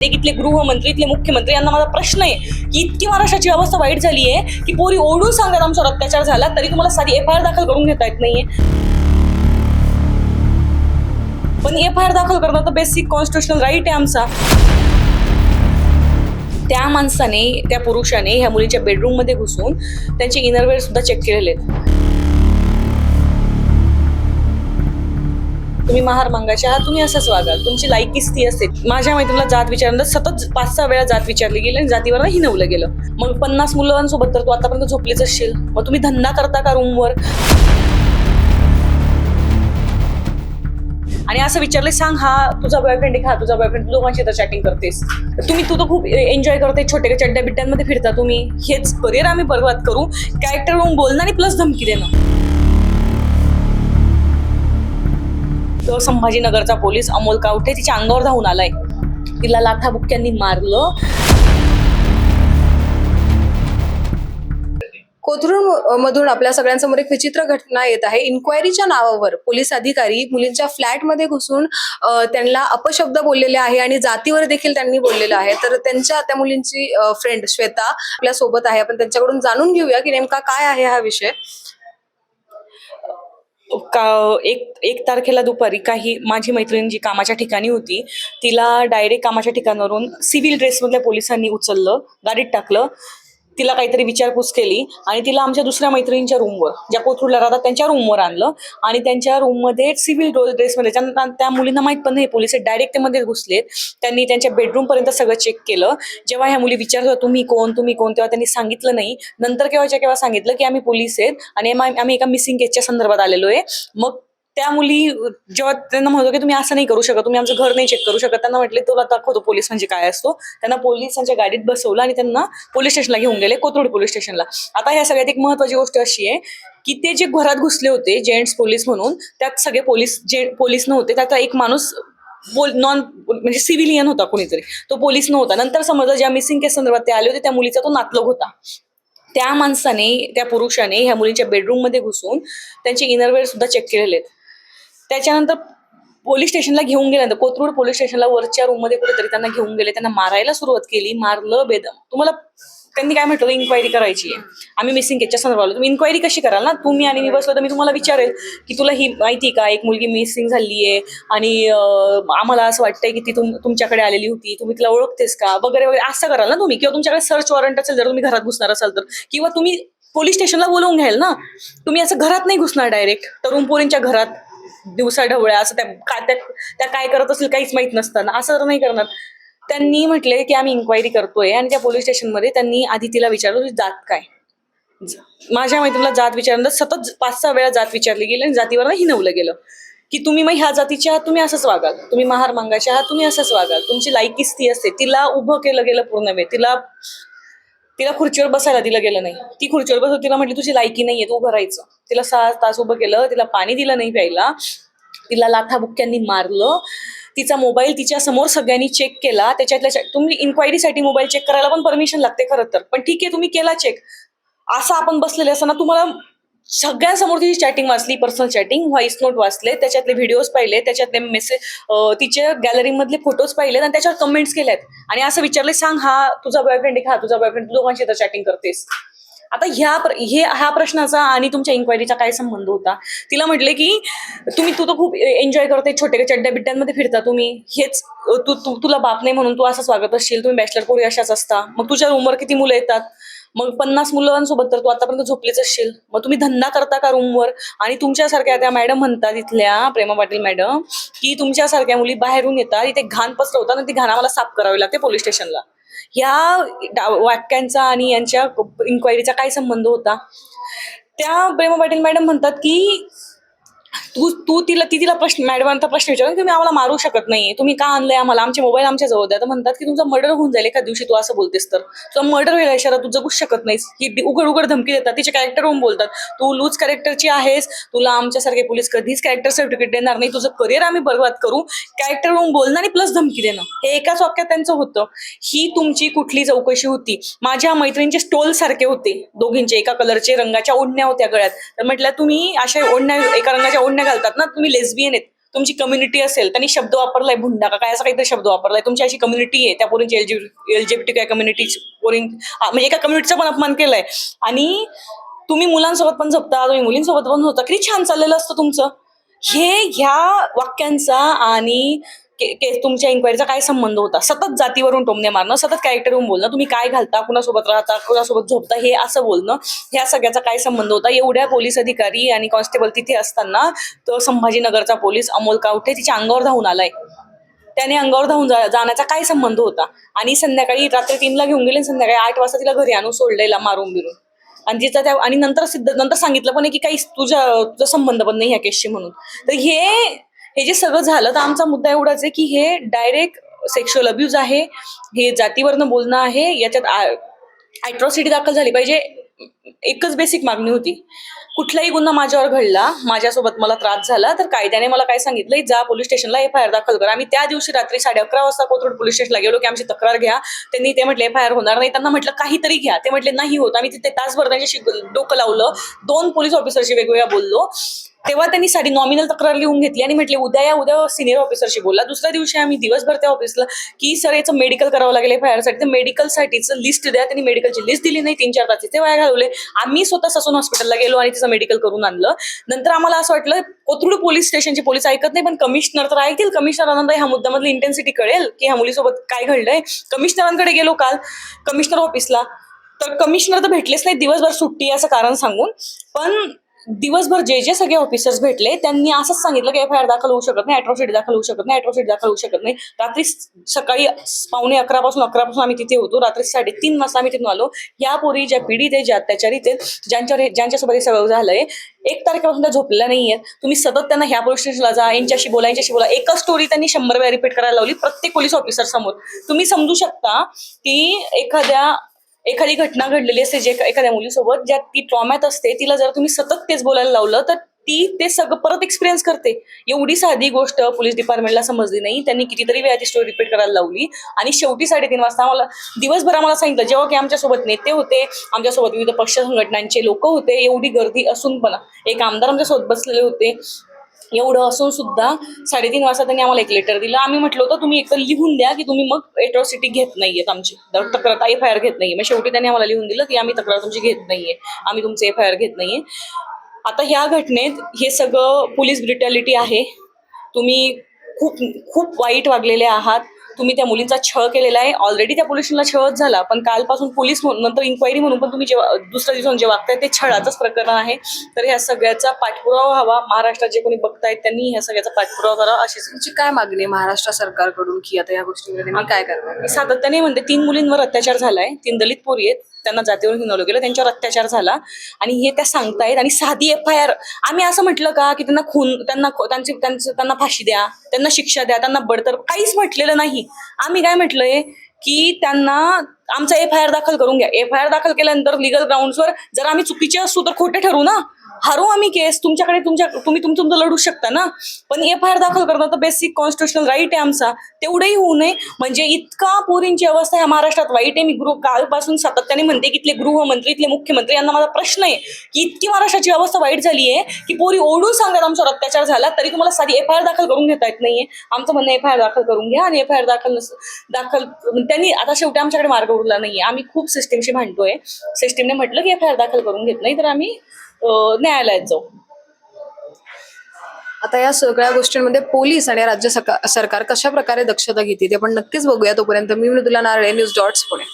ते इथले गृहमंत्री इथले मुख्यमंत्री यांना माझा प्रश्न आहे की इतकी महाराष्ट्राची अवस्था वाईट झाली आहे की पोरी ओढून सांगतात आमच्यावर अत्याचार झाला तरी तुम्हाला साधी एफ आय आर दाखल करून घेता येत नाहीये. पण एफ आय आर दाखल करणं तर बेसिक कॉन्स्टिट्युशनल राईट आहे आमचा. त्या माणसाने त्या पुरुषाने ह्या मुलीच्या बेडरूममध्ये घुसून त्यांचे इनरवेअर सुद्धा चेक केलेले आहेत. तुम्ही महार मागायचे आहात तुम्ही असंच वागाल. तुमची लायकीच ती असते. माझ्या मैत्रिणीला जात विचारलं सतत पाच सहा वेळा जात विचारली गेली आणि जातीवर हिनवलं गेलं. मग पन्नास मुलांसोबत तर तू आतापर्यंत झोपलीच असशील. मग तुम्ही धंदा करता का रूमवर? आणि असं विचारले सांग हा तुझा बॉयफ्रेंड आहे हा तुझा बॉयफ्रेंड तू दोघांशी तर चॅटिंग करतेस. तुम्ही तू तर खूप एन्जॉय करते छोटे चड्ड्या बिड्ड्यांमध्ये फिरता तुम्ही. हेच करिअर आम्ही बरबाद करू. कॅरेक्टर होऊन बोलणं आणि प्लस धमकी देणं. तो संभाजीनगरचा पोलीस अमोल कावठे तिच्या अंगावर धावून आलाय. तिला लाथाबुक्क्यांनी मारलं. कोथरूड मधून आपल्या सगळ्यांसमोर एक विचित्र घटना येत आहे. इन्क्वायरीच्या नावावर पोलीस अधिकारी मुलींच्या फ्लॅटमध्ये घुसून त्यांना अपशब्द बोललेले आहे आणि जातीवर देखील त्यांनी बोललेलं आहे. तर त्यांच्या त्या मुलींची फ्रेंड श्वेता आपल्यासोबत आहे. आपण त्यांच्याकडून जाणून घेऊया की नेमका काय आहे हा विषय. का एक एक तारखेला दुपारी काही माझी मैत्रीण जी कामाच्या ठिकाणी होती तिला डायरेक्ट कामाच्या ठिकाणावरून सिव्हिल ड्रेसमधल्या पोलिसांनी उचललं गाडीत टाकलं. तिला काहीतरी विचारपूस केली आणि तिला आमच्या दुसऱ्या मैत्रिणींच्या रूमवर ज्या कोथरूडला राहतात त्यांच्या रूमवर आणलं. आणि त्यांच्या रूममध्ये सिव्हिल ड्रेसमध्ये त्यांना त्या मुलींना माहीत पण नाही पोलीस डायरेक्टमध्ये घुसलेत त्यांनी त्यांच्या बेडरूमपर्यंत सगळं चेक केलं. जेव्हा ह्या मुली विचारत तुम्ही कोण? तुम्ही कोण? तेव्हा त्यांनी सांगितलं नाही. नंतर केव्हाच्या केव्हा सांगितलं की आम्ही पोलीस आहेत आणि आम्ही एका मिसिंग केसच्या संदर्भात आलेलो आहे. मग त्या मुली जेव्हा त्यांना म्हणतो की तुम्ही असं नाही करू शकत तुम्ही आमचं घर नाही चेक करू शकत त्यांना म्हटले तुला दाखवतो पोलीस म्हणजे काय असतो. त्यांना पोलिसांच्या गाडीत बसवलं आणि त्यांना पोलीस स्टेशनला घेऊन गेले कोथरूड पोलीस स्टेशनला. आता ह्या सगळ्यात एक महत्वाची गोष्ट अशी आहे की ते जे घरात घुसले होते जेंट्स पोलीस म्हणून त्यात सगळे पोलीस जे पोलीस नव्हते त्यात एक माणूस बोल नॉन म्हणजे सिव्हिलियन होता कोणीतरी. तो पोलीस नव्हता. नंतर समजा ज्या मिसिंग केस संदर्भात ते आले होते त्या मुलीचा तो नातलग होता. त्या माणसाने त्या पुरुषाने ह्या मुलींच्या बेडरूममध्ये घुसून त्यांचे इनरवेअर सुद्धा चेक केलेले आहेत. त्याच्यानंतर पोलीस स्टेशनला घेऊन गेल्यानंतर कोथरूड पोलीस स्टेशनला वरच्या रूममध्ये कुठेतरी त्यांना घेऊन गेले त्यांना मारायला सुरुवात केली मारलं बेदम. तुम्हाला त्यांनी काय म्हटलं? इन्क्वायरी करायची आहे. आम्ही मिसिंग केसच्या संदर्भात तुम्ही इन्क्वायरी कशी कराल ना? तुम्ही आणि मी बसलो तर मी तुम्हाला विचारेल की तुला ही माहिती का? एक मुलगी मिसिंग झाली आहे आणि आम्हाला असं वाटतंय की ती तुम तुमच्याकडे आलेली होती. तुम्ही तिला ओळखतेस का? वगैरे वगैरे असं कराल ना तुम्ही. किंवा तुमच्याकडे सर्च वॉरंट असेल जर तुम्ही घरात घुसणार असाल तर. किंवा तुम्ही पोलीस स्टेशनला बोलवून घ्याल ना. तुम्ही असं घरात नाही घुसणार डायरेक्ट तरुण पोरींच्या घरात. दिवसा ढवळ्या असं त्या काय त्या काय करत असेल काहीच माहीत नसताना असं तर नाही करणार. त्यांनी म्हटले की आम्ही इन्क्वायरी करतोय आणि त्या पोलीस स्टेशनमध्ये त्यांनी आधी तिला विचारलं जात काय? माझ्या मैत्रिणीला जात विचारलं सतत पाच सहा वेळा जात विचारली गेली आणि जातीवर हिनवलं गेलं. की तुम्ही मग ह्या जातीच्या आहात तुम्ही असंच वागाल. तुम्ही महार मागायच्या आहात तुम्ही असंच वागाल. तुमची लायकीच ती असते. तिला उभं केलं गेलं पूर्ण वेळ. तिला तिला खुर्चीवर बसायला दिलं गेलं नाही. ती खुर्चीवर बसत तिला म्हटली तुझी लायकी नाहीये तू उभं राहायचं. तिला सहा तास उभं केलं तिला पाणी दिलं नाही प्यायला. तिला लाथाबुक्क्यांनी मारलं. तिचा मोबाईल तिच्या समोर सगळ्यांनी चेक केला. त्याच्यातल्या तुम्ही इन्क्वायरीसाठी मोबाईल चेक करायला पण परमिशन लागते खरं तर. पण ठीक आहे तुम्ही केला चेक असं आपण बसलेले असताना तुम्हाला सगळ्यांसमोर तिची चॅटिंग वाचली पर्सनल चॅटिंग व्हॉइस नोट वाचले त्याच्यातले व्हिडिओज पाहिले त्याच्यातले मेसेज तिच्या गॅलरीमधले फोटोज पाहिले आणि त्याच्यावर कमेंट्स केल्यात. आणि असं विचारले सांग हा तुझा बॉयफ्रेंड आहे हा तुझा बॉयफ्रेंड तू दोघांशी तर चॅटिंग करतेस. आता ह्या हे ह्या प्रश्नाचा आणि तुमच्या इन्क्वायरीचा काय संबंध होता? तिला म्हटले की तुम्ही तू तर खूप एन्जॉय करते छोटे चड्ड्या बिड्ड्यांमध्ये फिरता तुम्ही. हेच तू तुला बाप नाही म्हणून तू असंच वागत असशील तुम्ही बॅचलर पोरी अशाच असता. मग तुझ्या रूमवर किती मुलं येतात? मग पन्नास मुलांसोबत तर तू आतापर्यंत झोपलीच असशील. मग तुम्ही धंदा करता का रूमवर आणि तुमच्यासारख्या त्या मॅडम म्हणतात इथल्या प्रेमा पाटील मॅडम की तुमच्यासारख्या मुली बाहेरून येतात इथे घाण पसरवतात आणि ती घाण आम्हाला साफ करावी लागते पोलीस स्टेशनला ह्या वाक्यांचा आणि यांच्या इन्क्वायरीचा काय संबंध होता? त्या प्रेमा पाटील मॅडम म्हणतात की तू तू तिला ती तिला प्रश्न मॅडमांचा प्रश्न विचारून की तुम्ही आम्हाला मारू शकत नाही. तुम्ही का आणलंय आम्हाला? आमचे मोबाईल आमच्या जवळ द्या. तर म्हणतात की तुमचा मर्डर होऊन जाईल एका दिवशी तू असं बोलतेस तर. तुझा मर्डर होईल इशारा तू जगूच शकत नाहीस. ही उघड उघड धमकी देतात. तिचे कॅरेक्टर होऊन बोलतात. तू लूज कॅरेक्टरची आहेस. तुला आमच्यासारखे पोलीस कधीच कॅरेक्टर सर्टिफिकेट देणार नाही. तुझं करिअर आम्ही बरबाद करू. कॅरेक्टर होऊन बोलणं आणि प्लस धमकी देणं. हे एकाच वाक्यात त्यांचं होतं. ही तुमची कुठली चौकशी होती? माझ्या मैत्रिणींचे स्टोल सारखे होते. दोघींचे एका कलरचे रंगाच्या ओढण्या होत्या गळ्यात. तर म्हटलं तुम्ही अशा ओढण्या एका रंगाच्या ओढण्या घालतात ना तुम्ही लेस्बियन आहेत. तुमची कम्युनिटी असेल त्यांनी शब्द वापरलाय भुंडा का? काय असा काहीतरी शब्द वापरलाय. तुमची अशी कम्युनिटी आहे त्या पोरींची एलजीबीटी काय कम्युनिटी पोरीं म्हणजे एका कम्युनिटीचा पण अपमान केलाय. आणि तुम्ही मुलांसोबत पण झोपता तुम्ही मुलींसोबत पण होता किती छान चाललेलं असतं तुमचं. हे ह्या वाक्यांचा आणि के- के- तुमच्या इन्क्वायरीचा काय संबंध होता? सतत जातीवरून टोमणे मारणं सतत कॅरेक्टरवरून बोलणं तुम्ही काय घालता कुणासोबत राहता कुणासोबत झोपता हे असं बोलणं ह्या सगळ्याचा काय संबंध होता? एवढ्या पोलीस अधिकारी आणि कॉन्स्टेबल तिथे असताना तो संभाजीनगरचा पोलीस अमोल कावठे तिच्या अंगावर धावून आलाय. त्याने अंगावर धावून जाण्याचा काय संबंध होता? आणि संध्याकाळी रात्री तीनला घेऊन गेले आणि संध्याकाळी आठ वाजता तिला घरी आणून सोडलेला मारून बिरून. आणि तिचा त्या आणि नंतर सिद्ध नंतर सांगितलं पण आहे की काही तुझ्या तुझा संबंध पण नाही ह्या केसशी म्हणून. तर हे हे जे सगळं झालं तर आमचा मुद्दा एवढाच आहे की हे डायरेक्ट सेक्शुअल अब्यूज आहे हे जातीवरनं बोलणं आहे याच्यात अॅट्रॉसिटी दाखल झाली पाहिजे एकच बेसिक मागणी होती. कुठलाही गुन्हा माझ्यावर घडला माझ्यासोबत मला त्रास झाला तर कायद्याने मला काय सांगितलं जा पोलीस स्टेशनला एफ आय आर दाखल करा. आम्ही त्या दिवशी रात्री साडे अकरा वाजता कोथरूड पोलीस स्टेशनला गेलो की आमची तक्रार घ्या. त्यांनी ते म्हटले एफ आय आर होणार नाही. त्यांना म्हटलं काहीतरी घ्या. ते म्हटले नाही होत. आम्ही तिथे तासभर त्यांच्याशी डोकं लावलं. दोन पोलीस ऑफिसरशी वेगवेगळ्या बोललो. तेव्हा त्यांनी साडी नॉमिनल तक्रार लिहून घेतली आणि म्हटले उद्या या उद्या सिनियर ऑफिसरशी बोलला दुसऱ्या दिवशी आम्ही दिवसभर त्या ऑफिसला की सर याचं मेडिकल करावं लागेल फायरसाठी साठी तर मेडिकलसाठीचं लिस्ट द्या. त्यांनी मेडिकलची लिस्ट दिली नाही. तीन चार तास तिथे वाया घालवले. आम्ही स्वतः ससून हॉस्पिटलला गेलो आणि तिचं मेडिकल करून आणलं. नंतर आम्हाला असं वाटलं कोथरूड पोलीस स्टेशनचे पोलीस ऐकत नाही पण कमिशनर तर ऐकतील. कमिशनरांना ह्या मुद्द्यामधली इंटेन्सिटी कळेल की ह्या मुलीसोबत काय घडलंय. कमिशनरांकडे गेलो काल कमिशनर ऑफिसला तर कमिशनर तर भेटलेच नाही दिवसभर सुट्टी असं कारण सांगून. पण दिवसभर जे जे सगळे ऑफिसर्स भेटले त्यांनी असंच सांगितलं की एफ आय आर दाखल होऊ शकत नाही अॅट्रॉसिटी दाखल होऊ शकत नाही अॅट्रॉसिटी दाखल होऊ शकत नाही. रात्री सकाळी पावणे अकरा पासून अकरा पासून आम्ही तिथे होतो. रात्री साडेतीन वाजता आम्ही तिथून आलो. या पोरी ज्या पीडित आहे ज्या अत्याचारित आहेत ज्यांच्यावर ज्यांच्यासोबत हे सगळं झालंय एक तारखेपासून त्या झोपलेल्या नाहीयेत. तुम्ही सतत त्यांना ह्या पोलीस स्टेशनला जा यांच्याशी बोला यांच्याशी बोला. एकच स्टोरी त्यांनी शंभर वेळा रिपीट करायला लावली प्रत्येक पोलीस ऑफिसर समोर. तुम्ही समजू शकता की एखाद्या एखादी घटना घडलेली असते जे एखाद्या मुलीसोबत ज्या ती ट्रॉमॅत असते तिला जर तुम्ही सतत तेच बोलायला लावलं तर ती ते सगळं परत एक्सपिरियन्स करते. एवढी साधी गोष्ट पोलीस डिपार्टमेंटला समजली नाही. त्यांनी कितीतरी वेळा ती स्टोरी रिपीट करायला लावली. आणि शेवटी साडेतीन वाजता आम्हाला दिवसभर आम्हाला सांगितलं जेव्हा की आमच्यासोबत नेते होते आमच्यासोबत विविध पक्ष संघटनांचे लोक होते एवढी गर्दी असून पण. एक आमदार आमच्यासोबत बसलेले होते. एवढं असून सुद्धा साडेतीन वाजता त्यांनी आम्हाला एक लेटर दिलं. आम्ही म्हटलं होतं तुम्ही एकतर लिहून द्या की तुम्ही मग एट्रॉसिटी घेत नाहीयेत आमची. तक्रार एफ आय आर घेत नाहीये. मग शेवटी त्यांनी आम्हाला लिहून दिलं की आम्ही तक्रार तुमची घेत नाहीये. आम्ही तुमचे एफ आय आर घेत नाहीये. आता ह्या घटनेत हे सगळं पोलीस ब्रिटॅलिटी आहे. तुम्ही खूप खूप वाईट वागलेले आहात. तुम्ही त्या मुलींचा छळ केलेला आहे. ऑलरेडी त्या पोलिसांना छळच झाला. पण कालपासून पोलीस म्हणून नंतर इन्क्वायरी म्हणून पण तुम्ही जे दुसऱ्या दिवसांनी जे वागताय ते छळाचंच प्रकरण आहे. तर ह्या सगळ्याचा पाठपुरावा हवा महाराष्ट्रात जे कोणी बघतायत त्यांनी ह्या सगळ्याचा पाठपुरावा करावा. अशीच तुमची काय मागणी आहे महाराष्ट्र सरकारकडून की आता या गोष्टीमध्ये? काय करणार? मी सातत्याने म्हणते तीन मुलींवर अत्याचार झालाय. तीन दलित पोरी आहेत. त्यांना जातीवर हिनवलं गेलं त्यांच्यावर अत्याचार झाला. आणि हे त्या सांगतायत आणि साधी एफ आय आर आम्ही असं म्हटलं का की त्यांना खून त्यांना त्यांची त्यांचं त्यांना फाशी द्या त्यांना शिक्षा द्या त्यांना बडतर काहीच म्हटलेलं नाही. आम्ही काय म्हटलंय की त्यांना आमचा एफ आय आर दाखल करून घ्या. एफ आय आर दाखल केल्यानंतर लिगल ग्राउंड्सवर जर आम्ही चुकीचे असू तर खोटे ठरू ना? हारू आम्ही केस तुमच्याकडे तुमच्या तुम्ही तुम तुमचं लढू शकता ना. पण एफ आय आर दाखल करणं तर बेसिक कॉन्स्टिट्युशनल राईट आहे आमचा. तेवढंही होऊ नये. म्हणजे इतका पोरींची अवस्था ह्या महाराष्ट्रात वाईट आहे. मी गृह कालपासून सातत्याने म्हणते की इथले गृहमंत्री इथले मुख्यमंत्री यांना माझा प्रश्न आहे की इतकी महाराष्ट्राची अवस्था वाईट झाली आहे की पोरी ओढून सांगतात आमच्यावर अत्याचार झाला तरी तुम्हाला साधी एफ आय आर दाखल करून घेता येत नाहीये. आमचं म्हणणं एफ आय आर दाखल करून घ्या आणि एफ आय आर दाखल दाखल म्हणजे त्यांनी आता शेवटी आमच्याकडे मार्ग उरला नाहीये. आम्ही खूप सिस्टीमशी भांडतोय. सिस्टीमने म्हटलं की एफ आय आर दाखल करून घेत नाही तर आम्ही न्यायालयात जाऊ. आता या सगळ्या गोष्टींमध्ये पोलीस आणि राज्य सरकार कशा प्रकारे दक्षता घेते ते आपण नक्कीच बघूया तोपर्यंत. मी मृदुला नारळे न्यूज डॉट्स पुणे.